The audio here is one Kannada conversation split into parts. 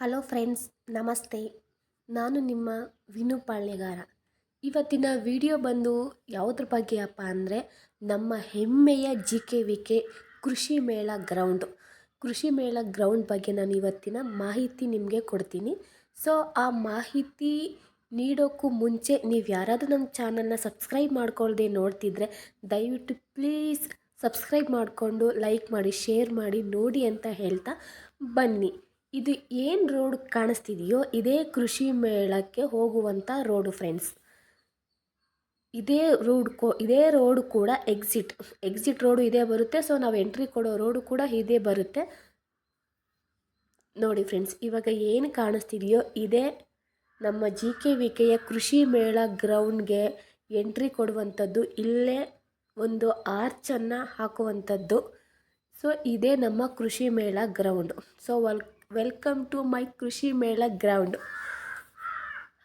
ಹಲೋ ಫ್ರೆಂಡ್ಸ್, ನಮಸ್ತೆ. ನಾನು ನಿಮ್ಮ ವಿನು ಪಾಳ್ಯಗಾರ. ಇವತ್ತಿನ ವಿಡಿಯೋ ಬಂದು ಯಾವುದ್ರ ಬಗ್ಗೆ ಅಪ್ಪ ಅಂದರೆ, ನಮ್ಮ ಹೆಮ್ಮೆಯ ಜಿ ಕೆ ವಿ ಕೆ ಕೃಷಿ ಮೇಳ ಗ್ರೌಂಡ್. ಕೃಷಿ ಮೇಳ ಗ್ರೌಂಡ್ ಬಗ್ಗೆ ನಾನು ಇವತ್ತಿನ ಮಾಹಿತಿ ನಿಮಗೆ ಕೊಡ್ತೀನಿ. ಸೊ ಆ ಮಾಹಿತಿ ನೀಡೋಕ್ಕೂ ಮುಂಚೆ ನೀವು ಯಾರಾದರೂ ನಮ್ಮ ಚಾನಲ್ನ ಸಬ್ಸ್ಕ್ರೈಬ್ ಮಾಡ್ಕೊಳ್ಳದೆ ನೋಡ್ತಿದ್ರೆ, ದಯವಿಟ್ಟು ಪ್ಲೀಸ್ ಸಬ್ಸ್ಕ್ರೈಬ್ ಮಾಡಿಕೊಂಡು ಲೈಕ್ ಮಾಡಿ, ಶೇರ್ ಮಾಡಿ, ನೋಡಿ ಅಂತ ಹೇಳ್ತಾ ಬನ್ನಿ. ಇದು ಏನು ರೋಡ್ ಕಾಣಿಸ್ತಿದೆಯೋ ಇದೇ ಕೃಷಿ ಮೇಳಕ್ಕೆ ಹೋಗುವಂಥ ರೋಡು ಫ್ರೆಂಡ್ಸ್ ಇದೇ ರೋಡ್ ಕೋ, ಇದೇ ರೋಡ್ ಕೂಡ ಎಕ್ಸಿಟ್ ಎಕ್ಸಿಟ್ ರೋಡು ಇದೇ ಬರುತ್ತೆ ಸೊ ನಾವು ಎಂಟ್ರಿ ಕೊಡೋ ರೋಡು ಕೂಡ ಇದೇ ಬರುತ್ತೆ. ನೋಡಿ ಫ್ರೆಂಡ್ಸ್ ಇವಾಗ ಏನು ಕಾಣಿಸ್ತಿದೆಯೋ ಇದೇ ನಮ್ಮ ಜಿ ಕೆ ವಿ ಕೆಯ ಕೃಷಿ ಮೇಳ ಗ್ರೌಂಡ್ಗೆ ಎಂಟ್ರಿ ಕೊಡುವಂಥದ್ದು. ಇಲ್ಲೇ ಒಂದು ಆರ್ಚನ್ನು ಹಾಕುವಂಥದ್ದು. ಸೊ ಇದೇ ನಮ್ಮ ಕೃಷಿ ಮೇಳ ground so well welcome to my Krishi Mela ground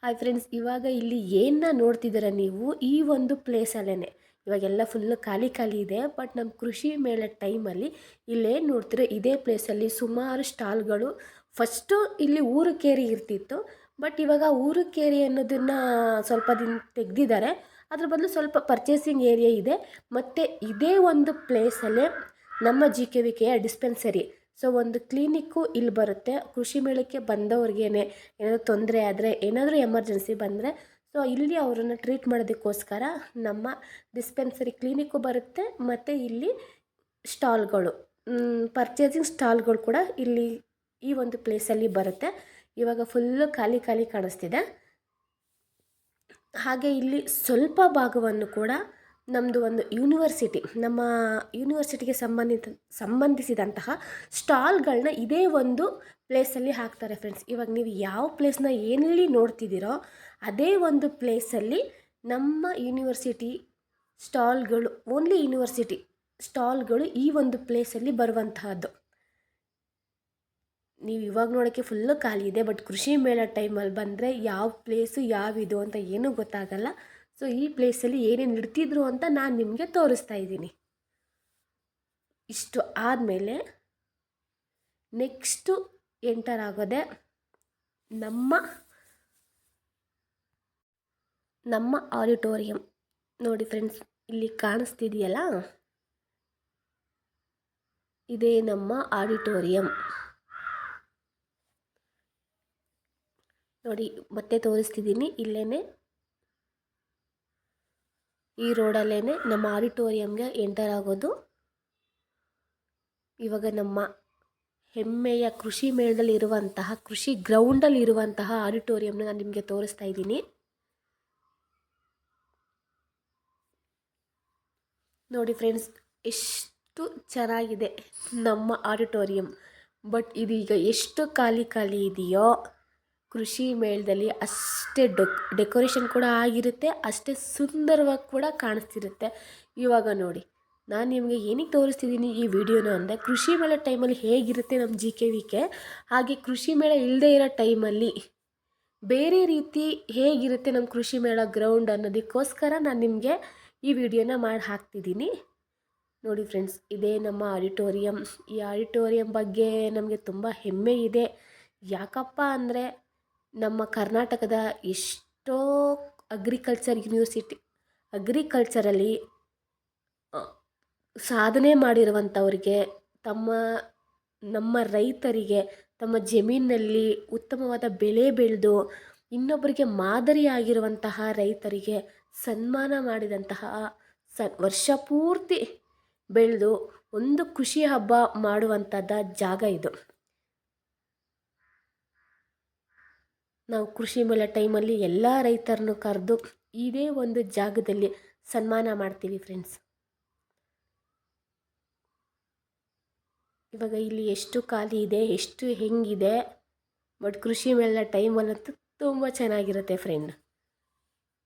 hi friends ಇವಾಗ ಇಲ್ಲಿ ಏನನ್ನ ನೋಡ್ತಿದ್ದೀರ ನೀವು? ಈ ಒಂದು ಪ್ಲೇಸಲ್ಲೇ ಇವಾಗೆಲ್ಲ ಫುಲ್ಲು ಖಾಲಿ ಖಾಲಿ ಇದೆ ಬಟ್ ನಮ್ಮ ಕೃಷಿ ಮೇಳ ಟೈಮಲ್ಲಿ ಇಲ್ಲೇನು ನೋಡ್ತೀರ ಇದೇ ಪ್ಲೇಸಲ್ಲಿ ಸುಮಾರು ಸ್ಟಾಲ್ಗಳು. ಫಸ್ಟು ಇಲ್ಲಿ ಊರು ಕೇರಿ ಇರ್ತಿತ್ತು ಬಟ್ ಇವಾಗ ಊರು ಕೇರಿ ಅನ್ನೋದನ್ನು ಸ್ವಲ್ಪ ದಿನ ತೆಗೆದಿದ್ದಾರೆ. ಅದ್ರ ಬದಲು ಸ್ವಲ್ಪ ಪರ್ಚೇಸಿಂಗ್ ಏರಿಯಾ ಇದೆ. ಮತ್ತು ಇದೇ ಒಂದು ಪ್ಲೇಸಲ್ಲೇ ನಮ್ಮ ಜಿ ಕೆ ವಿ ಕೆಯ ಡಿಸ್ಪೆನ್ಸರಿ ಸೊ ಒಂದು ಕ್ಲಿನಿಕ್ಕು ಇಲ್ಲಿ ಬರುತ್ತೆ. ಕೃಷಿ ಮೇಳಕ್ಕೆ ಬಂದವ್ರಿಗೇನೆ ಏನಾದರೂ ತೊಂದರೆ ಆದರೆ, ಏನಾದರೂ ಎಮರ್ಜೆನ್ಸಿ ಬಂದರೆ ಸೊ ಇಲ್ಲಿ ಅವರನ್ನು ಟ್ರೀಟ್ ಮಾಡೋದಕ್ಕೋಸ್ಕರ ನಮ್ಮ ಡಿಸ್ಪೆನ್ಸರಿ ಕ್ಲಿನಿಕ್ಕು ಬರುತ್ತೆ. ಮತ್ತು ಇಲ್ಲಿ ಸ್ಟಾಲ್ಗಳು ಪರ್ಚೇಸಿಂಗ್ ಸ್ಟಾಲ್ಗಳು ಕೂಡ ಇಲ್ಲಿ ಈ ಒಂದು ಪ್ಲೇಸಲ್ಲಿ ಬರುತ್ತೆ. ಇವಾಗ ಫುಲ್ಲು ಖಾಲಿ ಖಾಲಿ ಕಾಣಿಸ್ತಿದೆ. ಹಾಗೆ ಇಲ್ಲಿ ಸ್ವಲ್ಪ ಭಾಗವನ್ನು ಕೂಡ ನಮ್ಮದು ಒಂದು ಯೂನಿವರ್ಸಿಟಿ ನಮ್ಮ ಯೂನಿವರ್ಸಿಟಿಗೆ ಸಂಬಂಧಿತ, ಸಂಬಂಧಿಸಿದಂತಹ ಸ್ಟಾಲ್ಗಳನ್ನ ಇದೇ ಒಂದು ಪ್ಲೇಸಲ್ಲಿ ಹಾಕ್ತಾರೆ ಫ್ರೆಂಡ್ಸ್ ಇವಾಗ ನೀವು ಯಾವ ಪ್ಲೇಸ್ನ ಏನಲ್ಲಿ ನೋಡ್ತಿದ್ದೀರೋ ಅದೇ ಒಂದು ಪ್ಲೇಸಲ್ಲಿ ನಮ್ಮ ಯೂನಿವರ್ಸಿಟಿ ಸ್ಟಾಲ್ಗಳು ಓನ್ಲಿ ಯೂನಿವರ್ಸಿಟಿ ಸ್ಟಾಲ್ಗಳು ಈ ಒಂದು ಪ್ಲೇಸಲ್ಲಿ ಬರುವಂತಹದ್ದು. ನೀವು ಇವಾಗ ನೋಡೋಕ್ಕೆ ಫುಲ್ಲು ಖಾಲಿ ಇದೆ ಬಟ್ ಕೃಷಿ ಮೇಳ ಟೈಮಲ್ಲಿ ಬಂದರೆ ಯಾವ ಪ್ಲೇಸು ಯಾವಿದು ಅಂತ ಏನೂ ಗೊತ್ತಾಗಲ್ಲ. ಸೊ ಈ ಪ್ಲೇಸಲ್ಲಿ ಏನೇನು ಇಡ್ತಿದ್ರು ಅಂತ ನಾನು ನಿಮಗೆ ತೋರಿಸ್ತಾ ಇದ್ದೀನಿ. ಇಷ್ಟು ಆದಮೇಲೆ ನೆಕ್ಸ್ಟು ಎಂಟರ್ ಆಗೋದೆ ನಮ್ಮ ನಮ್ಮ ಆಡಿಟೋರಿಯಂ ನೋಡಿ ಫ್ರೆಂಡ್ಸ್ ಇಲ್ಲಿ ಕಾಣಿಸ್ತಿದೆಯಲ್ಲ? ಇದೇ ನಮ್ಮ ಆಡಿಟೋರಿಯಂ ನೋಡಿ, ಮತ್ತೆ ತೋರಿಸ್ತಿದ್ದೀನಿ ಇಲ್ಲೇ ಈ ರೋಡಲ್ಲೇ ನಮ್ಮ ಆಡಿಟೋರಿಯಂಗೆ ಎಂಟರ್ ಆಗೋದು. ಇವಾಗ ನಮ್ಮ ಹೆಮ್ಮೆಯ ಕೃಷಿ ಮೇಳದಲ್ಲಿ ಇರುವಂತಹ ಕೃಷಿ ಗ್ರೌಂಡಲ್ಲಿ ಇರುವಂತಹ ಆಡಿಟೋರಿಯಂನ ನಾನು ನಿಮಗೆ ತೋರಿಸ್ತಾ ಇದ್ದೀನಿ. ನೋಡಿ ಫ್ರೆಂಡ್ಸ್, ಎಷ್ಟು ಚೆನ್ನಾಗಿದೆ ನಮ್ಮ ಆಡಿಟೋರಿಯಂ. ಬಟ್ ಇದೀಗ ಎಷ್ಟು ಖಾಲಿ ಖಾಲಿ ಇದೆಯೋ ಕೃಷಿ ಮೇಳದಲ್ಲಿ ಅಷ್ಟೇ ಡೊಕ್ ಡೆಕೋರೇಷನ್ ಕೂಡ ಆಗಿರುತ್ತೆ, ಅಷ್ಟೇ ಸುಂದರವಾಗಿ ಕೂಡ ಕಾಣಿಸ್ತಿರುತ್ತೆ. ಇವಾಗ ನೋಡಿ, ನಾನು ನಿಮಗೆ ಏನಕ್ಕೆ ತೋರಿಸ್ತಿದ್ದೀನಿ ಈ ವಿಡಿಯೋನ ಅಂದರೆ ಕೃಷಿ ಮೇಳ ಟೈಮಲ್ಲಿ ಹೇಗಿರುತ್ತೆ ನಮ್ಮ ಜಿ ಕೆ ವಿ ಕೆ ಹಾಗೆ ಕೃಷಿ ಮೇಳ ಇಲ್ಲದೇ ಇರೋ ಟೈಮಲ್ಲಿ ಬೇರೆ ರೀತಿ ಹೇಗಿರುತ್ತೆ ನಮ್ಮ ಕೃಷಿ ಮೇಳ ಗ್ರೌಂಡ್ ಅನ್ನೋದಕ್ಕೋಸ್ಕರ ನಾನು ನಿಮಗೆ ಈ ವಿಡಿಯೋನ ಮಾಡಿ ಹಾಕ್ತಿದ್ದೀನಿ ನೋಡಿ ಫ್ರೆಂಡ್ಸ್, ಇದೇ ನಮ್ಮ ಆಡಿಟೋರಿಯಂ. ಈ ಆಡಿಟೋರಿಯಂ ಬಗ್ಗೆ ನಮಗೆ ತುಂಬ ಹೆಮ್ಮೆ ಇದೆ. ಯಾಕಪ್ಪ ಅಂದರೆ ನಮ್ಮ ಕರ್ನಾಟಕದ ಎಷ್ಟೋ ಅಗ್ರಿಕಲ್ಚರ್ ಯೂನಿವರ್ಸಿಟಿ ಅಗ್ರಿಕಲ್ಚರಲ್ಲಿ ಸಾಧನೆ ಮಾಡಿರುವಂಥವ್ರಿಗೆ ತಮ್ಮ, ನಮ್ಮ ರೈತರಿಗೆ, ತಮ್ಮ ಜಮೀನಿನಲ್ಲಿ ಉತ್ತಮವಾದ ಬೆಳೆ ಬೆಳೆದು ಇನ್ನೊಬ್ಬರಿಗೆ ಮಾದರಿಯಾಗಿರುವಂತಹ ರೈತರಿಗೆ ಸನ್ಮಾನ ಮಾಡಿದಂತಹ ಸ, ವರ್ಷ ಪೂರ್ತಿ ಬೆಳೆದು ಒಂದು ಖುಷಿ ಹಬ್ಬ ಮಾಡುವಂಥದ್ದು ಜಾಗ ಇದು. ನಾವು ಕೃಷಿ ಮೇಳ ಟೈಮಲ್ಲಿ ಎಲ್ಲ ರೈತರನ್ನು ಕರೆದು ಇದೇ ಒಂದು ಜಾಗದಲ್ಲಿ ಸನ್ಮಾನ ಮಾಡ್ತೀವಿ ಫ್ರೆಂಡ್ಸ್ ಇವಾಗ ಇಲ್ಲಿ ಎಷ್ಟು ಖಾಲಿ ಇದೆ, ಎಷ್ಟು ಹೆಂಗಿದೆ ಬಟ್ ಕೃಷಿ ಮೇಳ ಟೈಮಲ್ಲಂತೂ ತುಂಬ ಚೆನ್ನಾಗಿರುತ್ತೆ ಫ್ರೆಂಡ್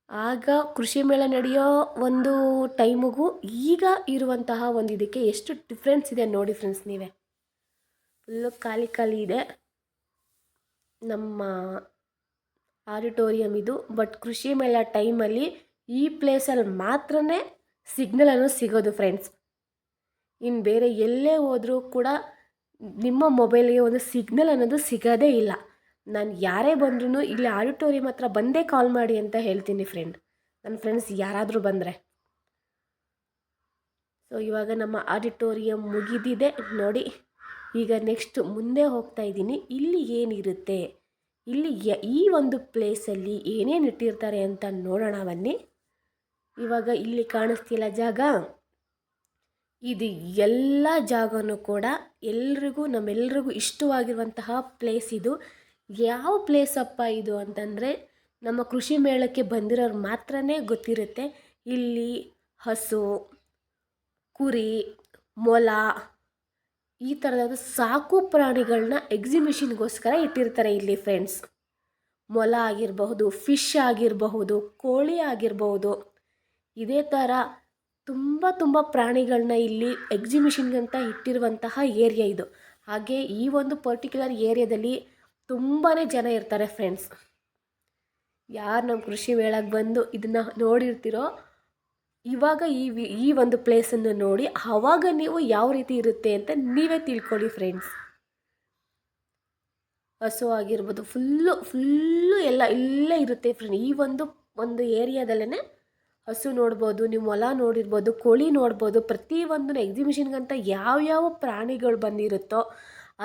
ಆಗ ಕೃಷಿ ಮೇಳ ನಡೆಯೋ ಒಂದು ಟೈಮಿಗೂ ಈಗ ಇರುವಂತಹ ಒಂದು ಇದಕ್ಕೆ ಎಷ್ಟು ಡಿಫ್ರೆನ್ಸ್ ಇದೆ ನೋಡಿ ಫ್ರೆಂಡ್ಸ್ ನೀವೇ. ಫುಲ್ಲು ಖಾಲಿ ಖಾಲಿ ಇದೆ. ನಮ್ಮ ಆಡಿಟೋರಿಯಂ ಇದು. ಬಟ್ ಕೃಷಿ ಮೇಳ ಟೈಮಲ್ಲಿ ಈ ಪ್ಲೇಸಲ್ಲಿ ಮಾತ್ರ ಸಿಗ್ನಲ್ ಸಿಗೋದು ಫ್ರೆಂಡ್ಸ್ ಇನ್ನು ಬೇರೆ ಎಲ್ಲೇ ಹೋದರೂ ಕೂಡ ನಿಮ್ಮ ಮೊಬೈಲ್ಗೆ ಒಂದು ಸಿಗ್ನಲ್ ಅನ್ನೋದು ಸಿಗೋದೇ ಇಲ್ಲ. ನಾನು ಯಾರೇ ಬಂದ್ರೂ ಇಲ್ಲಿ ಆಡಿಟೋರಿಯಂ ಹತ್ರ ಬಂದೇ ಕಾಲ್ ಮಾಡಿ ಅಂತ ಹೇಳ್ತೀನಿ ಫ್ರೆಂಡ್ ನನ್ನ ಫ್ರೆಂಡ್ಸ್ ಯಾರಾದರೂ ಬಂದರೆ. ಸೊ ಇವಾಗ ನಮ್ಮ ಆಡಿಟೋರಿಯಂ ಮುಗಿದಿದೆ. ನೋಡಿ, ಈಗ ನೆಕ್ಸ್ಟ್ ಮುಂದೆ ಹೋಗ್ತಾ ಇದ್ದೀನಿ. ಇಲ್ಲಿ ಏನಿರುತ್ತೆ? ಇಲ್ಲಿ ಈ ಒಂದು ಪ್ಲೇಸಲ್ಲಿ ಏನೇನು ಇಟ್ಟಿರ್ತಾರೆ ಅಂತ ನೋಡೋಣ ಬನ್ನಿ. ಇವಾಗ ಇಲ್ಲಿ ಕಾಣಿಸ್ತಿಲ್ಲ ಜಾಗ. ಇದು ಎಲ್ಲ ಜಾಗನೂ ಕೂಡ ಎಲ್ರಿಗೂ, ನಮ್ಮೆಲ್ರಿಗೂ ಇಷ್ಟವಾಗಿರುವಂತಹ ಪ್ಲೇಸ್ ಇದು. ಯಾವ ಪ್ಲೇಸಪ್ಪ ಇದು ಅಂತಂದರೆ, ನಮ್ಮ ಕೃಷಿ ಮೇಳಕ್ಕೆ ಬಂದಿರೋರು ಮಾತ್ರನೇ ಗೊತ್ತಿರುತ್ತೆ. ಇಲ್ಲಿ ಹಸು, ಕುರಿ, ಮೊಲ ಈ ಥರದ ಸಾಕು ಪ್ರಾಣಿಗಳನ್ನ ಎಕ್ಸಿಬಿಷನ್ಗೋಸ್ಕರ ಇಟ್ಟಿರ್ತಾರೆ ಇಲ್ಲಿ ಫ್ರೆಂಡ್ಸ್ ಮೊಲ ಆಗಿರಬಹುದು ಫಿಶ್ ಆಗಿರಬಹುದು, ಕೋಳಿ ಆಗಿರಬಹುದು. ಇದೇ ಥರ ತುಂಬ ತುಂಬ ಪ್ರಾಣಿಗಳನ್ನ ಇಲ್ಲಿ ಎಕ್ಸಿಬಿಷನ್ಗಂತ ಇಟ್ಟಿರುವಂತಹ ಏರಿಯಾ ಇದು. ಹಾಗೆ ಈ ಒಂದು ಪರ್ಟಿಕ್ಯುಲರ್ ಏರಿಯಾದಲ್ಲಿ ತುಂಬಾ ಜನ ಇರ್ತಾರೆ ಫ್ರೆಂಡ್ಸ್ ಯಾರು ನಮ್ಮ ಕೃಷಿ ಮೇಳಕ್ಕೆ ಬಂದು ಇದನ್ನು ನೋಡಿರ್ತೀರೋ ಇವಾಗ ಈ ಈ ಒಂದು ಪ್ಲೇಸನ್ನು ನೋಡಿ ಆವಾಗ ನೀವು ಯಾವ ರೀತಿ ಇರುತ್ತೆ ಅಂತ ನೀವೇ ತಿಳ್ಕೊಳ್ಳಿ ಫ್ರೆಂಡ್ಸ್ ಹಸು ಆಗಿರ್ಬೋದು ಫುಲ್ಲು ಫುಲ್ಲು ಎಲ್ಲ ಇಲ್ಲೇ ಇರುತ್ತೆ ಫ್ರೆಂಡ್ ಈ ಒಂದು ಒಂದು ಏರಿಯಾದಲ್ಲೇ ಹಸು ನೋಡ್ಬೋದು, ನೀವು ಮೊಲ ನೋಡಿರ್ಬೋದು, ಕೋಳಿ ನೋಡ್ಬೋದು ಪ್ರತಿಯೊಂದು ಎಕ್ಸಿಬಿಷನ್ಗಂತ ಯಾವ್ಯಾವ ಪ್ರಾಣಿಗಳು ಬಂದಿರುತ್ತೋ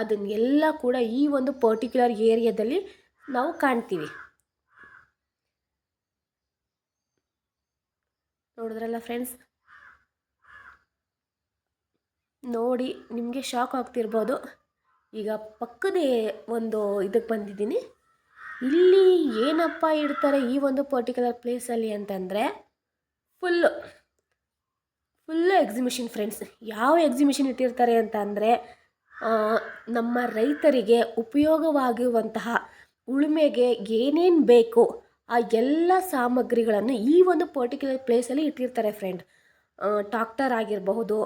ಅದನ್ನೆಲ್ಲ ಕೂಡ ಈ ಒಂದು ಪರ್ಟಿಕ್ಯುಲರ್ ಏರಿಯಾದಲ್ಲಿ ನಾವು ಕಾಣ್ತೀವಿ. ನೋಡಿದ್ರಲ್ಲ ಫ್ರೆಂಡ್ಸ್ ನೋಡಿ, ನಿಮಗೆ ಶಾಕ್ ಆಗ್ತಿರ್ಬೋದು. ಈಗ ಪಕ್ಕದೇ ಒಂದು ಇದಕ್ಕೆ ಬಂದಿದ್ದೀನಿ. ಇಲ್ಲಿ ಏನಪ್ಪ ಇಡ್ತಾರೆ ಈ ಒಂದು ಪರ್ಟಿಕ್ಯುಲರ್ ಪ್ಲೇಸಲ್ಲಿ ಅಂತಂದರೆ ಫುಲ್ಲು ಫುಲ್ಲು ಎಕ್ಸಿಬಿಷನ್ ಫ್ರೆಂಡ್ಸ್ ಯಾವ ಎಕ್ಸಿಬಿಷನ್ ಇಟ್ಟಿರ್ತಾರೆ ಅಂತ ಅಂದರೆ ನಮ್ಮ ರೈತರಿಗೆ ಉಪಯೋಗವಾಗುವಂತಹ ಉಳುಮೆಗೆ ಏನೇನು ಬೇಕು ಆ ಎಲ್ಲ ಸಾಮಗ್ರಿಗಳನ್ನು ಈ ಒಂದು ಪರ್ಟಿಕ್ಯುಲರ್ ಪ್ಲೇಸಲ್ಲಿ ಇಟ್ಟಿರ್ತಾರೆ ಫ್ರೆಂಡ್ ಟ್ರಾಕ್ಟರ್ ಆಗಿರಬಹುದು,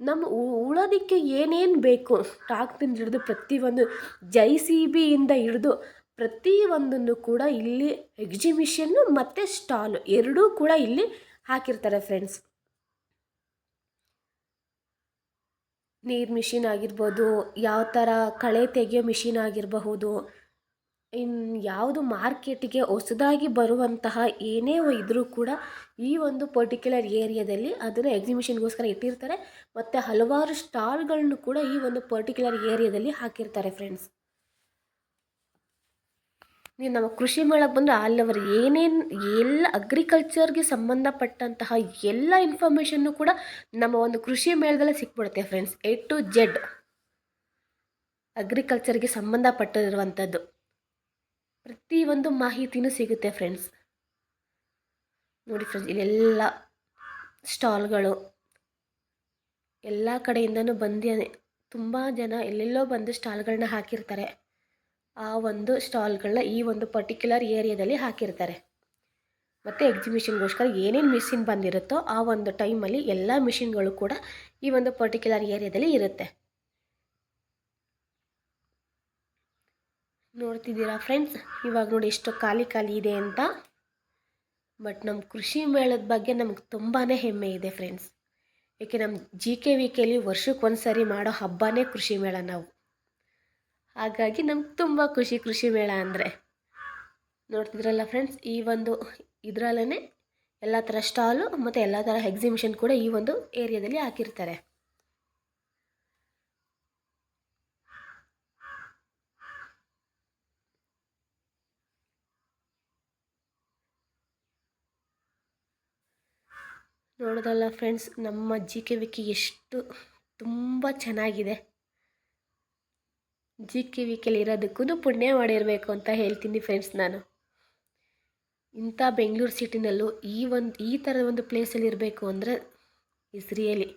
ನಮ್ಮ ಉಳೋದಕ್ಕೆ ಏನೇನು ಬೇಕು ಟಾಕ್ಟಿಂದ ಹಿಡಿದು ಪ್ರತಿಯೊಂದು ಜೈ ಸಿ ಬಿಯಿಂದ ಹಿಡಿದು ಪ್ರತಿಯೊಂದನ್ನು ಕೂಡ ಇಲ್ಲಿ ಎಕ್ಸಿಬಿಷನ್ನು ಮತ್ತು ಸ್ಟಾಲು ಎರಡೂ ಕೂಡ ಇಲ್ಲಿ ಹಾಕಿರ್ತಾರೆ ಫ್ರೆಂಡ್ಸ್ ನೀರು ಮಿಷಿನ್ ಆಗಿರ್ಬೋದು ಯಾವ ಥರ ಕಳೆ ತೆಗೆಯೋ ಮಿಷಿನ್ ಆಗಿರಬಹುದು ಇನ್ನು ಯಾವುದು ಮಾರ್ಕೆಟಿಗೆ ಹೊಸದಾಗಿ ಬರುವಂತಹ ಏನೇ ಇದ್ದರೂ ಕೂಡ ಈ ಒಂದು ಪರ್ಟಿಕ್ಯುಲರ್ ಏರಿಯಾದಲ್ಲಿ ಅದನ್ನು ಎಕ್ಸಿಬಿಷನ್ಗೋಸ್ಕರ ಇಟ್ಟಿರ್ತಾರೆ. ಮತ್ತು ಹಲವಾರು ಸ್ಟಾಲ್ಗಳನ್ನು ಕೂಡ ಈ ಒಂದು ಪರ್ಟಿಕ್ಯುಲರ್ ಏರಿಯಾದಲ್ಲಿ ಹಾಕಿರ್ತಾರೆ ಫ್ರೆಂಡ್ಸ್ ನೀವು ನಮ್ಮ ಕೃಷಿ ಮೇಳಕ್ಕೆ ಬಂದರೆ ಅಲ್ಲಿ ಅವರು ಏನೇನು, ಎಲ್ಲ ಅಗ್ರಿಕಲ್ಚರ್ಗೆ ಸಂಬಂಧಪಟ್ಟಂತಹ ಎಲ್ಲ ಇನ್ಫಾರ್ಮೇಷನ್ನು ಕೂಡ ನಮ್ಮ ಒಂದು ಕೃಷಿ ಮೇಳದಲ್ಲೇ ಸಿಕ್ಬಿಡುತ್ತೆ ಫ್ರೆಂಡ್ಸ್ ಎ ಟು ಜೆಡ್ ಅಗ್ರಿಕಲ್ಚರ್ಗೆ ಸಂಬಂಧಪಟ್ಟಿರುವಂಥದ್ದು ಪ್ರತಿಯೊಂದು ಮಾಹಿತಿನೂ ಸಿಗುತ್ತೆ ಫ್ರೆಂಡ್ಸ್ ನೋಡಿ ಫ್ರೆಂಡ್ಸ್ ಇಲ್ಲೆಲ್ಲ ಸ್ಟಾಲ್ಗಳು ಎಲ್ಲ ಕಡೆಯಿಂದನೂ ಬಂದು ತುಂಬ ಜನ ಎಲ್ಲೆಲ್ಲೋ ಬಂದು ಸ್ಟಾಲ್ಗಳನ್ನ ಹಾಕಿರ್ತಾರೆ. ಆ ಒಂದು ಸ್ಟಾಲ್ಗಳನ್ನ ಈ ಒಂದು ಪರ್ಟಿಕ್ಯುಲರ್ ಏರಿಯಾದಲ್ಲಿ ಹಾಕಿರ್ತಾರೆ. ಮತ್ತು ಎಕ್ಸಿಬಿಷನ್ಗೋಸ್ಕರ ಏನೇನು ಮಿಷಿನ್ ಬಂದಿರುತ್ತೋ ಆ ಒಂದು ಟೈಮಲ್ಲಿ ಎಲ್ಲ ಮಿಷಿನ್ಗಳು ಕೂಡ ಈ ಒಂದು ಪರ್ಟಿಕ್ಯುಲರ್ ಏರಿಯಾದಲ್ಲಿ ಇರುತ್ತೆ. ನೋಡ್ತಿದ್ದೀರಾ ಫ್ರೆಂಡ್ಸ್? ಇವಾಗ ನೋಡಿ ಎಷ್ಟು ಖಾಲಿ ಖಾಲಿ ಇದೆ ಅಂತ. ಬಟ್ ನಮ್ಮ ಕೃಷಿ ಮೇಳದ ಬಗ್ಗೆ ನಮ್ಗೆ ತುಂಬಾ ಹೆಮ್ಮೆ ಇದೆ ಫ್ರೆಂಡ್ಸ್. ಏಕೆ ನಮ್ಮ ಜಿ ಕೆ ವಿ ಕೆಲಿ ವರ್ಷಕ್ಕೆ ಒಂದು ಸರಿ ಮಾಡೋ ಹಬ್ಬನೇ ಕೃಷಿ ಮೇಳ ನಾವು. ಹಾಗಾಗಿ ನಮ್ಗೆ ತುಂಬ ಖುಷಿ ಕೃಷಿ ಮೇಳ ಅಂದರೆ. ನೋಡ್ತಿದ್ರಲ್ಲ ಫ್ರೆಂಡ್ಸ್, ಈ ಒಂದು ಇದರಲ್ಲೇ ಎಲ್ಲ ಥರ ಸ್ಟಾಲು ಮತ್ತು ಎಲ್ಲ ಥರ ಎಕ್ಸಿಬಿಷನ್ ಕೂಡ ಈ ಒಂದು ಏರಿಯಾದಲ್ಲಿ ಹಾಕಿರ್ತಾರೆ. ನೋಡೋದಲ್ಲ ಫ್ರೆಂಡ್ಸ್, ನಮ್ಮ ಜಿ ಕೆ ವಿಕಿ ಎಷ್ಟು ತುಂಬ ಚೆನ್ನಾಗಿದೆ. ಜಿ ಕೆ ವಿಕೆಲಿ ಇರೋದಕ್ಕೂ ಪುಣ್ಯ ಮಾಡಿರಬೇಕು ಅಂತ ಹೇಳ್ತೀನಿ ಫ್ರೆಂಡ್ಸ್ ನಾನು. ಇಂಥ ಬೆಂಗಳೂರು ಸಿಟಿನಲ್ಲೂ ಈ ಒಂದು, ಈ ಥರದ ಒಂದು ಪ್ಲೇಸಲ್ಲಿ ಇರಬೇಕು ಅಂದರೆ ಇಸ್ ರಿಯಲಿ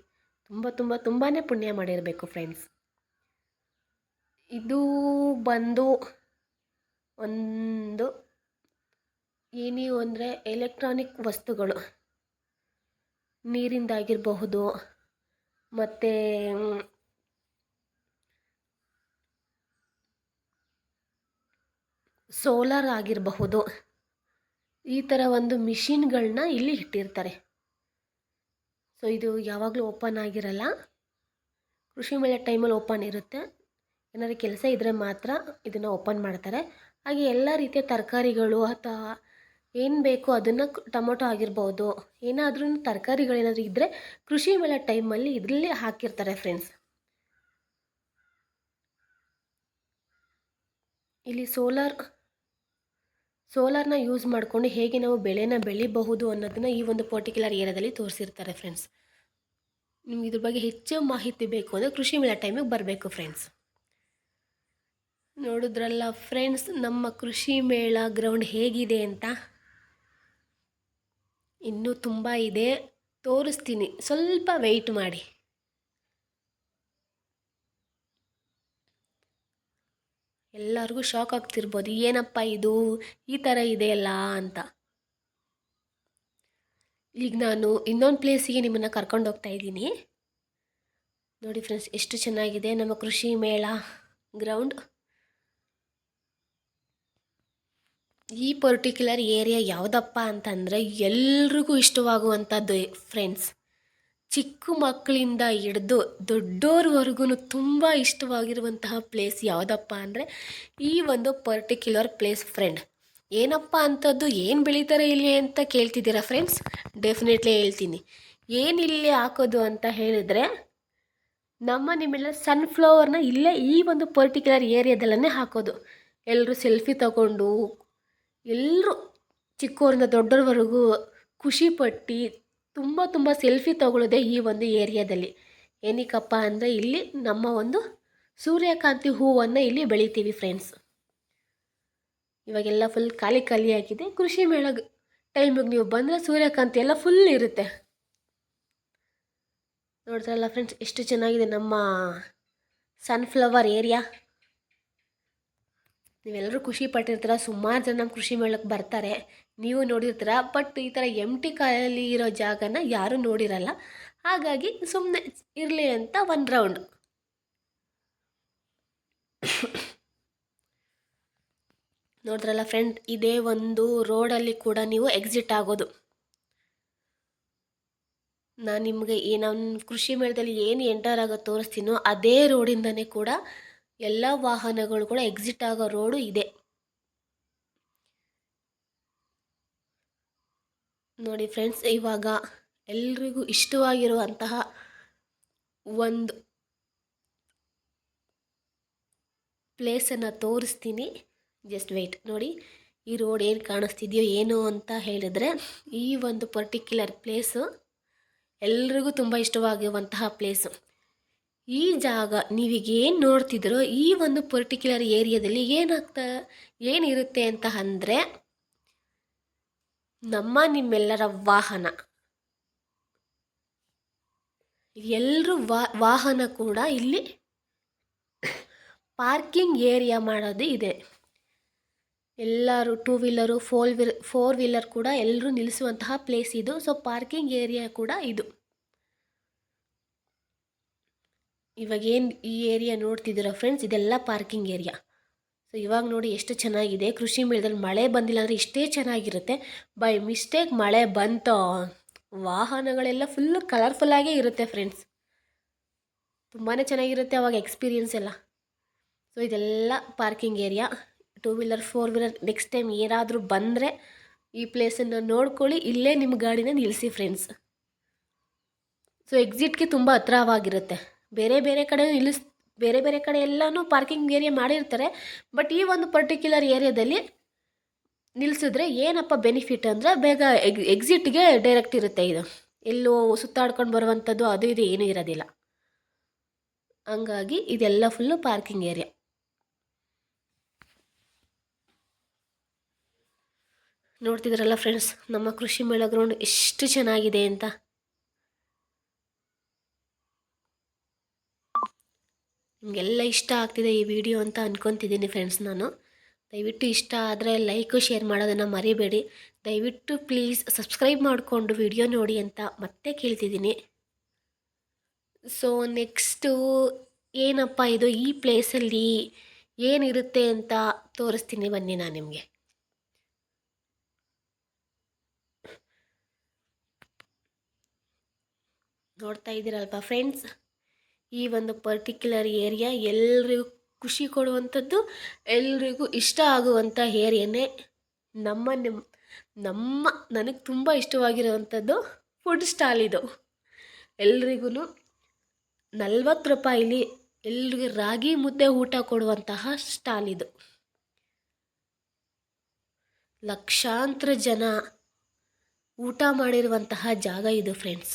ತುಂಬ ತುಂಬ ತುಂಬಾ ಪುಣ್ಯ ಮಾಡಿರಬೇಕು ಫ್ರೆಂಡ್ಸ್. ಇದು ಬಂದು ಒಂದು ಏನೇ ಅಂದರೆ ಎಲೆಕ್ಟ್ರಾನಿಕ್ ವಸ್ತುಗಳು. ನೀರಿಂದಾಗಿರಬಹುದು. ಮತ್ತು ಸೋಲಾರ್ ಆಗಿರಬಹುದು. ಈ ಥರ ಒಂದು ಮಿಷಿನ್ಗಳನ್ನ ಇಲ್ಲಿ ಇಟ್ಟಿರ್ತಾರೆ. ಸೊ, ಇದು ಯಾವಾಗಲೂ ಓಪನ್ ಆಗಿರಲ್ಲ. ಕೃಷಿ ಮೇಳ ಟೈಮಲ್ಲಿ ಓಪನ್ ಇರುತ್ತೆ. ಏನಾದ್ರು ಕೆಲಸ ಇದ್ದರೆ ಮಾತ್ರ ಇದನ್ನು ಓಪನ್ ಮಾಡ್ತಾರೆ. ಹಾಗೆ ಎಲ್ಲ ರೀತಿಯ ತರಕಾರಿಗಳು ಅಥವಾ ಏನು ಬೇಕು ಅದನ್ನು ಟೊಮೊಟೊ ಆಗಿರ್ಬೋದು, ಏನಾದ್ರೂ ತರಕಾರಿಗಳೇನಾದ್ರೂ ಇದ್ದರೆ ಕೃಷಿ ಮೇಳ ಟೈಮಲ್ಲಿ ಇದರಲ್ಲಿ ಹಾಕಿರ್ತಾರೆ ಫ್ರೆಂಡ್ಸ್ ಇಲ್ಲಿ ಸೋಲಾರ್ ಸೋಲಾರ್ನ ಯೂಸ್ ಮಾಡಿಕೊಂಡು ಹೇಗೆ ನಾವು ಬೆಳೆನ ಬೆಳಿಬಹುದು ಅನ್ನೋದನ್ನು ಈ ಒಂದು ಪರ್ಟಿಕ್ಯುಲರ್ ಏರಿಯಾದಲ್ಲಿ ತೋರಿಸಿರ್ತಾರೆ ಫ್ರೆಂಡ್ಸ್ ನಿಮ್ಗೆ ಇದ್ರ ಬಗ್ಗೆ ಹೆಚ್ಚು ಮಾಹಿತಿ ಬೇಕು ಅಂದರೆ ಕೃಷಿ ಮೇಳ ಟೈಮಿಗೆ ಬರಬೇಕು ಫ್ರೆಂಡ್ಸ್ ನೋಡಿದ್ರಲ್ಲ ಫ್ರೆಂಡ್ಸ್ ನಮ್ಮ ಕೃಷಿ ಮೇಳ ಗ್ರೌಂಡ್ ಹೇಗಿದೆ ಅಂತ? ಇನ್ನೂ ತುಂಬ ಇದೆ. ತೋರಿಸ್ತೀನಿ. ಸ್ವಲ್ಪ ವೆಯ್ಟ್ ಮಾಡಿ. ಎಲ್ಲರಿಗೂ ಶಾಕ್ ಆಗ್ತಿರ್ಬೋದು. ಏನಪ್ಪ ಇದು? ಈ ಥರ ಇದೆಯಲ್ಲ ಅಂತ. ಈಗ ನಾನು ಇನ್ನೊಂದು ಪ್ಲೇಸಿಗೆ ನಿಮ್ಮನ್ನು ಕರ್ಕೊಂಡು ಹೋಗ್ತಾ ಇದ್ದೀನಿ. ನೋಡಿ ಫ್ರೆಂಡ್ಸ್ ಎಷ್ಟು ಚೆನ್ನಾಗಿದೆ. ನಮ್ಮ ಕೃಷಿ ಮೇಳ ಗ್ರೌಂಡ್ ಈ ಪರ್ಟಿಕ್ಯುಲರ್ ಏರಿಯಾ ಯಾವುದಪ್ಪ ಅಂತಂದರೆ ಎಲ್ರಿಗೂ ಇಷ್ಟವಾಗುವಂಥದ್ದು ಫ್ರೆಂಡ್ಸ್ ಚಿಕ್ಕ ಮಕ್ಕಳಿಂದ ಹಿಡ್ದು ದೊಡ್ಡೋರ್ವರೆಗೂ ತುಂಬ ಇಷ್ಟವಾಗಿರುವಂತಹ ಪ್ಲೇಸ್ ಯಾವುದಪ್ಪ ಅಂದರೆ ಈ ಒಂದು ಪರ್ಟಿಕ್ಯುಲರ್ ಪ್ಲೇಸ್ ಫ್ರೆಂಡ್ ಏನಪ್ಪ ಅಂಥದ್ದು ಏನು ಬೆಳೀತಾರೆ ಇಲ್ಲಿ ಅಂತ ಕೇಳ್ತಿದ್ದೀರಾ ಫ್ರೆಂಡ್ಸ್ ಡೆಫಿನೆಟ್ಲಿ ಹೇಳ್ತೀನಿ. ಏನಿಲ್ಲಿ ಹಾಕೋದು ಅಂತ ಹೇಳಿದರೆ, ನಮ್ಮ ನಿಮ್ಮೆಲ್ಲ ಸನ್ಫ್ಲವರ್ನ ಇಲ್ಲೇ ಈ ಒಂದು ಪರ್ಟಿಕ್ಯುಲರ್ ಏರಿಯಾದಲ್ಲೇ ಹಾಕೋದು. ಎಲ್ಲರೂ ಸೆಲ್ಫಿ ತಗೊಂಡು ಎಲ್ಲರೂ ಚಿಕ್ಕವರಿಂದ ದೊಡ್ಡವರೆಗೂ ಖುಷಿಪಟ್ಟು ತುಂಬ ತುಂಬ ಸೆಲ್ಫಿ ತಗೊಳ್ಳೋದೆ ಈ ಒಂದು ಏರಿಯಾದಲ್ಲಿ. ಏನಕ್ಕಪ್ಪ ಅಂದರೆ ಇಲ್ಲಿ ನಮ್ಮ ಒಂದು ಸೂರ್ಯಕಾಂತಿ ಹೂವನ್ನು ಇಲ್ಲಿ ಬೆಳಿತೀವಿ ಫ್ರೆಂಡ್ಸ್ ಇವಾಗೆಲ್ಲ ಫುಲ್ ಖಾಲಿ ಖಾಲಿ ಆಗಿದೆ. ಕೃಷಿ ಮೇಳ ಟೈಮಿಗೆ ನೀವು ಬಂದರೆ ಸೂರ್ಯಕಾಂತಿ ಎಲ್ಲ ಫುಲ್ ಇರುತ್ತೆ. ನೋಡ್ತಾರಲ್ಲ ಫ್ರೆಂಡ್ಸ್ ಎಷ್ಟು ಚೆನ್ನಾಗಿದೆ ನಮ್ಮ ಸನ್ಫ್ಲವರ್ ಏರಿಯಾ ನೀವೆಲ್ಲರೂ ಖುಷಿ ಪಟ್ಟಿರ್ತೀರ, ಸುಮಾರು ಜನ ಕೃಷಿ ಮೇಳಕ್ಕೆ ಬರ್ತಾರೆ. ನೀವು ನೋಡಿರ್ತೀರ, ಬಟ್ ಈ ಥರ ಎಂ ಟಿ ಕಾಯಲ್ಲಿ ಇರೋ ಜಾಗನ ಯಾರೂ ನೋಡಿರಲ್ಲ. ಹಾಗಾಗಿ ಸುಮ್ಮನೆ ಇರಲಿ ಅಂತ ಒಂದು ರೌಂಡ್ ನೋಡಿದ್ರಲ್ಲ ಫ್ರೆಂಡ್ ಇದೇ ಒಂದು ರೋಡಲ್ಲಿ ಕೂಡ ನೀವು ಎಕ್ಸಿಟ್ ಆಗೋದು. ನಾನು ನಿಮಗೆ ಏನು ಕೃಷಿ ಮೇಳದಲ್ಲಿ ಏನು ಎಂಟರ್ ಆಗೋ ತೋರಿಸ್ತೀನೋ ಅದೇ ರೋಡಿಂದನೇ ಕೂಡ ಎಲ್ಲ ವಾಹನಗಳು ಕೂಡ ಎಕ್ಸಿಟ್ ಆಗೋ ರೋಡು ಇದೆ. ನೋಡಿ ಫ್ರೆಂಡ್ಸ್ ಇವಾಗ ಎಲ್ರಿಗೂ ಇಷ್ಟವಾಗಿರುವಂತಹ ಒಂದು ಪ್ಲೇಸನ್ನು ತೋರಿಸ್ತೀನಿ. ಜಸ್ಟ್ ವೆಯ್ಟ್ ನೋಡಿ, ಈ ರೋಡ್ ಏನು ಕಾಣಿಸ್ತಿದೆಯೋ ಏನು ಅಂತ ಹೇಳಿದರೆ, ಈ ಒಂದು ಪರ್ಟಿಕ್ಯುಲರ್ ಪ್ಲೇಸು ಎಲ್ರಿಗೂ ತುಂಬ ಇಷ್ಟವಾಗಿರುವಂತಹ ಪ್ಲೇಸು ಈ ಜಾಗ ನೀವೀಗೇನು ನೋಡ್ತಿದ್ರೋ ಈ ಒಂದು ಪರ್ಟಿಕ್ಯುಲರ್ ಏರಿಯಾದಲ್ಲಿ ಏನಾಗ್ತಾ, ಏನಿರುತ್ತೆ ಅಂತ ಅಂದರೆ ನಮ್ಮ ನಿಮ್ಮೆಲ್ಲರ ವಾಹನ. ಎಲ್ಲರೂ ವಾಹನ ಕೂಡ ಇಲ್ಲಿ ಪಾರ್ಕಿಂಗ್ ಏರಿಯಾ ಮಾಡೋದು ಇದೆ. ಎಲ್ಲರೂ two wheeler four wheel four wheeler ಕೂಡ ಎಲ್ಲರೂ ನಿಲ್ಲಿಸುವಂತಹ ಪ್ಲೇಸ್ ಇದು. ಸೊ ಪಾರ್ಕಿಂಗ್ ಏರಿಯಾ ಕೂಡ ಇದು. ಇವಾಗೇನು ಈ ಏರಿಯಾ ನೋಡ್ತಿದ್ದೀರ ಫ್ರೆಂಡ್ಸ್ ಇದೆಲ್ಲ ಪಾರ್ಕಿಂಗ್ ಏರಿಯಾ ಸೊ ಇವಾಗ ನೋಡಿ ಎಷ್ಟು ಚೆನ್ನಾಗಿದೆ. ಕೃಷಿ ಮೇಳದಲ್ಲಿ ಮಳೆ ಬಂದಿಲ್ಲ ಅಂದರೆ ಇಷ್ಟೇ ಚೆನ್ನಾಗಿರುತ್ತೆ. ಬೈ ಮಿಸ್ಟೇಕ್ ಮಳೆ ಬಂತು. ವಾಹನಗಳೆಲ್ಲ ಫುಲ್ಲು ಕಲರ್ಫುಲ್ಲಾಗೇ ಇರುತ್ತೆ ಫ್ರೆಂಡ್ಸ್ ತುಂಬಾ ಚೆನ್ನಾಗಿರುತ್ತೆ ಅವಾಗ ಎಕ್ಸ್ಪೀರಿಯನ್ಸ್ ಎಲ್ಲ. ಸೊ ಇದೆಲ್ಲ parking area two wheeler four wheeler next time ಏನಾದರೂ ಬಂದರೆ ಈ ಪ್ಲೇಸನ್ನು ನೋಡ್ಕೊಳ್ಳಿ. ಇಲ್ಲೇ ನಿಮ್ಮ ಗಾಡಿನ ನಿಲ್ಲಿಸಿ ಫ್ರೆಂಡ್ಸ್ ಸೊ ಎಕ್ಸಿಟ್ಗೆ ತುಂಬ ಹತ್ರವಾಗಿರುತ್ತೆ. ಬೇರೆ ಬೇರೆ ಕಡೆ ನಿಲ್ಲಿಸ್ ಬೇರೆ ಬೇರೆ ಕಡೆ ಎಲ್ಲನೂ ಪಾರ್ಕಿಂಗ್ ಏರಿಯಾ ಮಾಡಿರ್ತಾರೆ. ಬಟ್ ಈ ಒಂದು ಪರ್ಟಿಕ್ಯುಲರ್ ಏರಿಯಾದಲ್ಲಿ ನಿಲ್ಲಿಸಿದ್ರೆ ಏನಪ್ಪ ಬೆನಿಫಿಟ್ ಅಂದರೆ ಬೇಗ ಎಗ್ ಎಕ್ಸಿಟ್ಗೆ ಡೈರೆಕ್ಟ್ ಇರುತ್ತೆ ಇದು. ಎಲ್ಲೋ ಸುತ್ತಾಡ್ಕೊಂಡು ಬರುವಂಥದ್ದು ಅದು ಇದು ಏನೂ ಇರೋದಿಲ್ಲ. ಹಂಗಾಗಿ ಇದೆಲ್ಲ ಫುಲ್ಲು ಪಾರ್ಕಿಂಗ್ ಏರಿಯಾ ನೋಡ್ತಿದ್ರಲ್ಲ ಫ್ರೆಂಡ್ಸ್ ನಮ್ಮ ಕೃಷಿ ಮೇಳ ಗ್ರೌಂಡ್ ಎಷ್ಟು ಚೆನ್ನಾಗಿದೆ ಅಂತ. ನಿಮಗೆಲ್ಲ ಇಷ್ಟ ಆಗ್ತಿದೆ ಈ ವಿಡಿಯೋ ಅಂತ ಅಂದ್ಕೊತಿದ್ದೀನಿ ಫ್ರೆಂಡ್ಸ್ ನಾನು. ದಯವಿಟ್ಟು ಇಷ್ಟ ಆದರೆ ಲೈಕು ಶೇರ್ ಮಾಡೋದನ್ನು ಮರಿಬೇಡಿ. ದಯವಿಟ್ಟು ಪ್ಲೀಸ್ ಸಬ್ಸ್ಕ್ರೈಬ್ ಮಾಡಿಕೊಂಡು ವಿಡಿಯೋ ನೋಡಿ ಅಂತ ಮತ್ತೆ ಕೇಳ್ತಿದ್ದೀನಿ. ಸೊ ನೆಕ್ಸ್ಟು ಏನಪ್ಪ ಇದು? ಈ ಪ್ಲೇಸಲ್ಲಿ ಏನಿರುತ್ತೆ ಅಂತ ತೋರಿಸ್ತೀನಿ ಬನ್ನಿ ನಾನು ನಿಮಗೆ. ನೋಡ್ತಾ ಇದ್ದೀರಲ್ವಾ ಫ್ರೆಂಡ್ಸ್ ಈ ಒಂದು ಪರ್ಟಿಕ್ಯುಲರ್ ಏರಿಯಾ ಎಲ್ರಿಗೂ ಖುಷಿ ಕೊಡುವಂಥದ್ದು, ಎಲ್ರಿಗೂ ಇಷ್ಟ ಆಗುವಂಥ ಏರಿಯಾನೇ ನಮ್ಮ ನಿಮ್ಮ ನಮ್ಮ ನನಗೆ ತುಂಬ ಇಷ್ಟವಾಗಿರುವಂಥದ್ದು ಫುಡ್ ಸ್ಟಾಲ್ ಇದು. ಎಲ್ರಿಗೂ ನಲ್ವತ್ತು ರೂಪಾಯಿಲಿ ಎಲ್ರಿಗೂ ರಾಗಿ ಮುದ್ದೆ ಊಟ ಕೊಡುವಂತಹ ಸ್ಟಾಲ್ ಇದು. ಲಕ್ಷಾಂತರ ಜನ ಊಟ ಮಾಡಿರುವಂತಹ ಜಾಗ ಇದು ಫ್ರೆಂಡ್ಸ್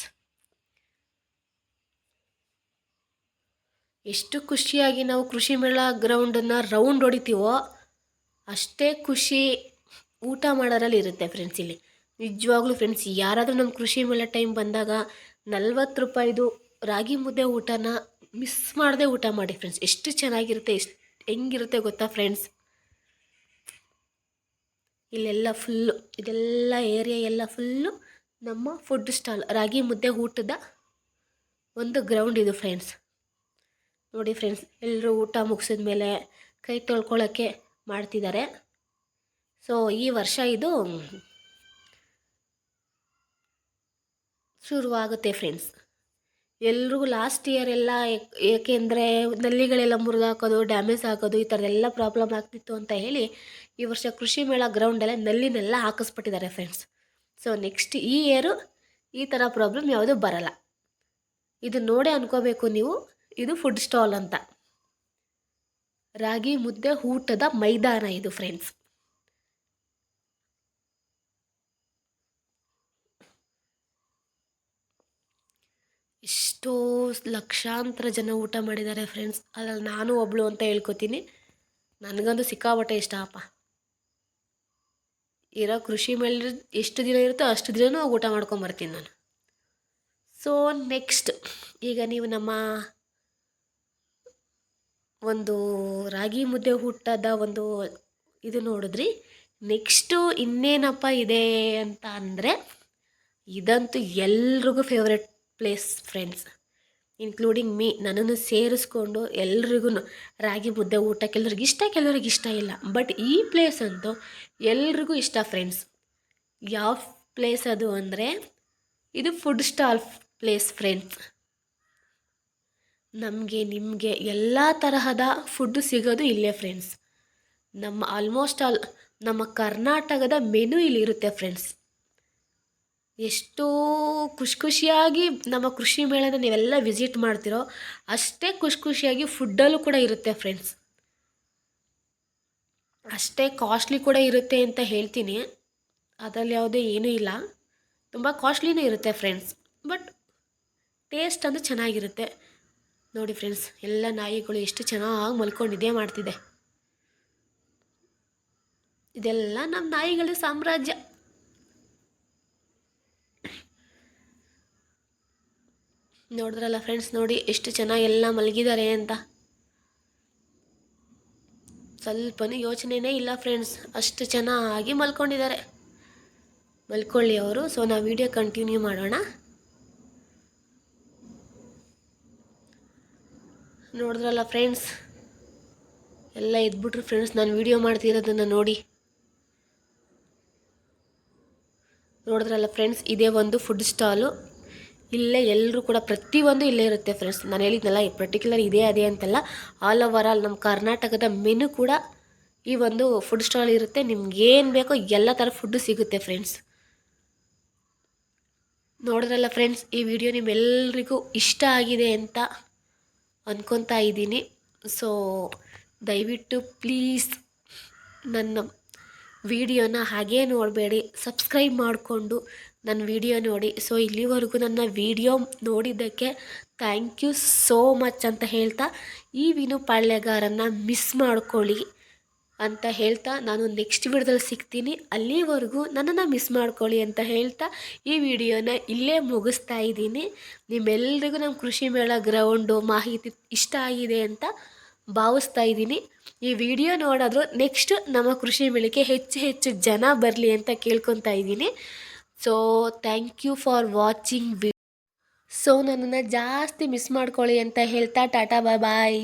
ಎಷ್ಟು ಖುಷಿಯಾಗಿ ನಾವು ಕೃಷಿ ಮೇಳ ಗ್ರೌಂಡನ್ನು ರೌಂಡ್ ಹೊಡಿತೀವೋ ಅಷ್ಟೇ ಖುಷಿ ಊಟ ಮಾಡೋದ್ರಲ್ಲಿ ಇರುತ್ತೆ ಫ್ರೆಂಡ್ಸ್ ಇಲ್ಲಿ. ನಿಜವಾಗ್ಲೂ ಫ್ರೆಂಡ್ಸ್ ಯಾರಾದರೂ ನಮ್ಮ ಕೃಷಿ ಮೇಳ ಟೈಮ್ ಬಂದಾಗ ನಲ್ವತ್ತು ರೂಪಾಯಿದು ರಾಗಿ ಮುದ್ದೆ ಊಟನ ಮಿಸ್ ಮಾಡದೆ ಊಟ ಮಾಡಿ ಫ್ರೆಂಡ್ಸ್ ಎಷ್ಟು ಚೆನ್ನಾಗಿರುತ್ತೆ, ಎಷ್ಟು ಹೆಂಗಿರುತ್ತೆ ಗೊತ್ತಾ ಫ್ರೆಂಡ್ಸ್ ಇಲ್ಲೆಲ್ಲ ಫುಲ್ಲು ಇದೆಲ್ಲ ಏರಿಯಾ ಎಲ್ಲ ಫುಲ್ಲು ನಮ್ಮ ಫುಡ್ ಸ್ಟಾಲ್ ರಾಗಿ ಮುದ್ದೆ ಊಟದ ಒಂದು ಗ್ರೌಂಡ್ ಇದು ಫ್ರೆಂಡ್ಸ್ ನೋಡಿ ಫ್ರೆಂಡ್ಸ್ ಎಲ್ಲರೂ ಊಟ ಮುಗಿಸಿದ ಮೇಲೆ ಕೈ ತೊಳ್ಕೊಳ್ಳೋಕ್ಕೆ ಮಾಡ್ತಿದ್ದಾರೆ. ಸೊ ಈ ವರ್ಷ ಇದು ಶುರುವಾಗುತ್ತೆ ಫ್ರೆಂಡ್ಸ್ ಎಲ್ರಿಗೂ ಲಾಸ್ಟ್ ಇಯರ್ ಎಲ್ಲ ಏಕೆಂದರೆ ನಲ್ಲಿಗಳೆಲ್ಲ ಮುರಿದಾಕೋದು ಡ್ಯಾಮೇಜ್ ಹಾಕೋದು, ಈ ಥರದ್ದೆಲ್ಲ ಪ್ರಾಬ್ಲಮ್ ಆಗ್ತಿತ್ತು ಅಂತ ಹೇಳಿ ಈ ವರ್ಷ ಕೃಷಿ ಮೇಳ ಗ್ರೌಂಡಲ್ಲೇ ನಲ್ಲಿನೆಲ್ಲ ಹಾಕಿಸ್ಬಿಟ್ಟಿದ್ದಾರೆ ಫ್ರೆಂಡ್ಸ್ ಸೊ ನೆಕ್ಸ್ಟ್ ಈ ಇಯರು ಈ ಥರ ಪ್ರಾಬ್ಲಮ್ ಯಾವುದೂ ಬರಲ್ಲ. ಇದು ನೋಡೇ ಅನ್ಕೋಬೇಕು ನೀವು. ಇದು ಫುಡ್ ಸ್ಟಾಲ್ ಅಂತ. ರಾಗಿ ಮುದ್ದೆ ಊಟದ ಮೈದಾನ ಇದು ಫ್ರೆಂಡ್ಸ್ ಎಷ್ಟೋ ಲಕ್ಷಾಂತರ ಜನ ಊಟ ಮಾಡಿದ್ದಾರೆ ಫ್ರೆಂಡ್ಸ್ ಅದ್ರಲ್ಲಿ ನಾನು ಒಬ್ಳು ಅಂತ ಹೇಳ್ಕೊತೀನಿ. ನನಗಂತೂ ಸಿಕ್ಕಾಪಟ್ಟೆ ಇಷ್ಟ ಅಪ್ಪ. ಇರೋ ಕೃಷಿ ಮೇಲೆ ಎಷ್ಟು ದಿನ ಇರುತ್ತೋ ಅಷ್ಟು ದಿನವೂ ಊಟ ಮಾಡ್ಕೊಂಬರ್ತೀನಿ ನಾನು. ಸೊ ನೆಕ್ಸ್ಟ್ ಈಗ ನೀವು ನಮ್ಮ ಒಂದು ರಾಗಿ ಮುದ್ದೆ ಊಟದ ಒಂದು ಇದು ನೋಡಿದ್ರಿ. ನೆಕ್ಸ್ಟು ಇನ್ನೇನಪ್ಪ ಇದೆ ಅಂತ ಅಂದರೆ ಇದಂತೂ ಎಲ್ರಿಗೂ favourite place friends including me ನನ್ನನ್ನು ಸೇರಿಸ್ಕೊಂಡು ಎಲ್ರಿಗೂ ರಾಗಿ ಮುದ್ದೆ ಊಟ ಕೆಲವ್ರಿಗೆ ಇಷ್ಟ ಕೆಲವ್ರಿಗೆ ಇಷ್ಟ ಇಲ್ಲ. ಬಟ್ ಈ ಪ್ಲೇಸ್ ಅಂತೂ ಎಲ್ರಿಗೂ ಇಷ್ಟ ಫ್ರೆಂಡ್ಸ್ ಯಾವ ಪ್ಲೇಸ್ ಅದು ಅಂದರೆ ಇದು ಫುಡ್ ಸ್ಟಾಲ್ ಪ್ಲೇಸ್ ಫ್ರೆಂಡ್ಸ್ ನಮಗೆ, ನಿಮಗೆ ಎಲ್ಲ ತರಹದ ಫುಡ್ಡು ಸಿಗೋದು ಇಲ್ಲೇ ಫ್ರೆಂಡ್ಸ್ ನಮ್ಮ ಆಲ್ಮೋಸ್ಟ್ ಆಲ್ ನಮ್ಮ ಕರ್ನಾಟಕದ ಮೆನು ಇಲ್ಲಿರುತ್ತೆ ಫ್ರೆಂಡ್ಸ್ ಎಷ್ಟೋ ಖುಷಿ ಖುಷಿಯಾಗಿ ನಮ್ಮ ಕೃಷಿ ಮೇಳನ ನೀವೆಲ್ಲ ವಿಸಿಟ್ ಮಾಡ್ತಿರೋ ಅಷ್ಟೇ ಖುಷಿ ಖುಷಿಯಾಗಿ ಫುಡ್ಡಲ್ಲೂ ಕೂಡ ಇರುತ್ತೆ ಫ್ರೆಂಡ್ಸ್ ಅಷ್ಟೇ ಕಾಸ್ಟ್ಲಿ ಕೂಡ ಇರುತ್ತೆ ಅಂತ ಹೇಳ್ತೀನಿ. ಅದರಲ್ಲಿ ಯಾವುದೇ ಏನೂ ಇಲ್ಲ. ತುಂಬ ಕಾಸ್ಟ್ಲಿನೂ ಇರುತ್ತೆ ಫ್ರೆಂಡ್ಸ್ ಬಟ್ ಟೇಸ್ಟ್ ಅಂದರೆ ಚೆನ್ನಾಗಿರುತ್ತೆ. ನೋಡಿ ಫ್ರೆಂಡ್ಸ್, ಎಲ್ಲ ನಾಯಿಗಳು ಎಷ್ಟು ಚೆನ್ನಾಗಿ ಮಲ್ಕೊಂಡಿದ್ದೇ ಮಾಡ್ತಿದೆ. ಇದೆಲ್ಲ ನಮ್ಮ ನಾಯಿಗಳ ಸಾಮ್ರಾಜ್ಯ. ನೋಡಿದ್ರಲ್ಲ ಫ್ರೆಂಡ್ಸ್, ನೋಡಿ ಎಷ್ಟು ಚೆನ್ನಾಗಿ ಎಲ್ಲ ಮಲಗಿದ್ದಾರೆ ಅಂತ. ಸ್ವಲ್ಪನೂ ಯೋಚನೆನೇ ಇಲ್ಲ ಫ್ರೆಂಡ್ಸ್, ಅಷ್ಟು ಚೆನ್ನಾಗಿ ಮಲ್ಕೊಂಡಿದ್ದಾರೆ. ಮಲ್ಕೊಳ್ಳಿ ಅವರು, ಸೊ ನಾವು ವಿಡಿಯೋ ಕಂಟಿನ್ಯೂ ಮಾಡೋಣ. ನೋಡಿದ್ರಲ್ಲ ಫ್ರೆಂಡ್ಸ್ ಎಲ್ಲ ಇದ್ಬಿಟ್ರು ಫ್ರೆಂಡ್ಸ್ ನಾನು ವಿಡಿಯೋ ಮಾಡ್ತಿರೋದನ್ನು ನೋಡಿ. ನೋಡಿದ್ರಲ್ಲ ಫ್ರೆಂಡ್ಸ್ ಇದೇ ಒಂದು ಫುಡ್ ಸ್ಟಾಲು ಇಲ್ಲೇ ಎಲ್ಲರೂ ಕೂಡ ಪ್ರತಿಯೊಂದು ಇಲ್ಲೇ ಇರುತ್ತೆ ಫ್ರೆಂಡ್ಸ್ ನಾನು ಹೇಳಿದ್ನಲ್ಲ ಪರ್ಟಿಕ್ಯುಲರ್ ಇದೇ, ಅದೇ ಅಂತಲ್ಲ. ಆಲ್ ಓವರ್ ಆಲ್ ನಮ್ಮ ಕರ್ನಾಟಕದ ಮೆನು ಕೂಡ ಈ ಒಂದು ಫುಡ್ ಸ್ಟಾಲ್ ಇರುತ್ತೆ. ನಿಮ್ಗೆ ಏನು ಬೇಕೋ ಎಲ್ಲ ಥರ ಫುಡ್ಡು ಸಿಗುತ್ತೆ ಫ್ರೆಂಡ್ಸ್ ನೋಡಿದ್ರಲ್ಲ ಫ್ರೆಂಡ್ಸ್ ಈ ವಿಡಿಯೋ ನಿಮ್ಮೆಲ್ಲರಿಗೂ ಇಷ್ಟ ಆಗಿದೆ ಅಂತ ಅಂದ್ಕೊತಾ ಇದ್ದೀನಿ. ಸೊ ದಯವಿಟ್ಟು ಪ್ಲೀಸ್ ನನ್ನ ವಿಡಿಯೋನ ಹಾಗೇ ನೋಡಬೇಡಿ. ಸಬ್ಸ್ಕ್ರೈಬ್ ಮಾಡಿಕೊಂಡು ನನ್ನ ವಿಡಿಯೋ ನೋಡಿ. ಸೊ ಇಲ್ಲಿವರೆಗೂ ನನ್ನ ವಿಡಿಯೋ ನೋಡಿದ್ದಕ್ಕೆ ಥ್ಯಾಂಕ್ ಯು ಸೋ ಮಚ್ ಅಂತ ಹೇಳ್ತಾ ಈ ವಿನು ಪಾಳ್ಯಗಾರನ್ನು ಮಿಸ್ ಮಾಡ್ಕೊಳ್ಳಿ. ಅಂತ ಹೇಳ್ತಾ ನಾನು ನೆಕ್ಸ್ಟ್ ವಿಡಿಯೋದಲ್ಲಿ ಸಿಗ್ತೀನಿ. ಅಲ್ಲಿವರೆಗೂ ನನ್ನನ್ನು ಮಿಸ್ ಮಾಡ್ಕೊಳ್ಳಿ ಅಂತ ಹೇಳ್ತಾ ಈ ವಿಡಿಯೋನ ಇಲ್ಲೇ ಮುಗಿಸ್ತಾ ಇದ್ದೀನಿ. ನಿಮ್ಮೆಲ್ಲರಿಗೂ ನಮ್ಮ ಕೃಷಿ ಮೇಳ ಗ್ರೌಂಡು ಮಾಹಿತಿ ಇಷ್ಟ ಆಗಿದೆ ಅಂತ ಭಾವಿಸ್ತಾ ಇದ್ದೀನಿ. ಈ ವಿಡಿಯೋ ನೋಡಿದ್ರು ನೆಕ್ಸ್ಟ್ ನಮ್ಮ ಕೃಷಿ ಮೇಳಕ್ಕೆ ಹೆಚ್ಚು ಹೆಚ್ಚು ಜನ ಬರಲಿ ಅಂತ ಕೇಳ್ಕೊತಾ ಇದ್ದೀನಿ. So thank you for watching we so ನನ್ನನ್ನು ಜಾಸ್ತಿ ಮಿಸ್ ಮಾಡ್ಕೊಳ್ಳಿ ಅಂತ ಹೇಳ್ತಾ, ಟಾಟಾ ಬಾಯ್ ಬಾಯ್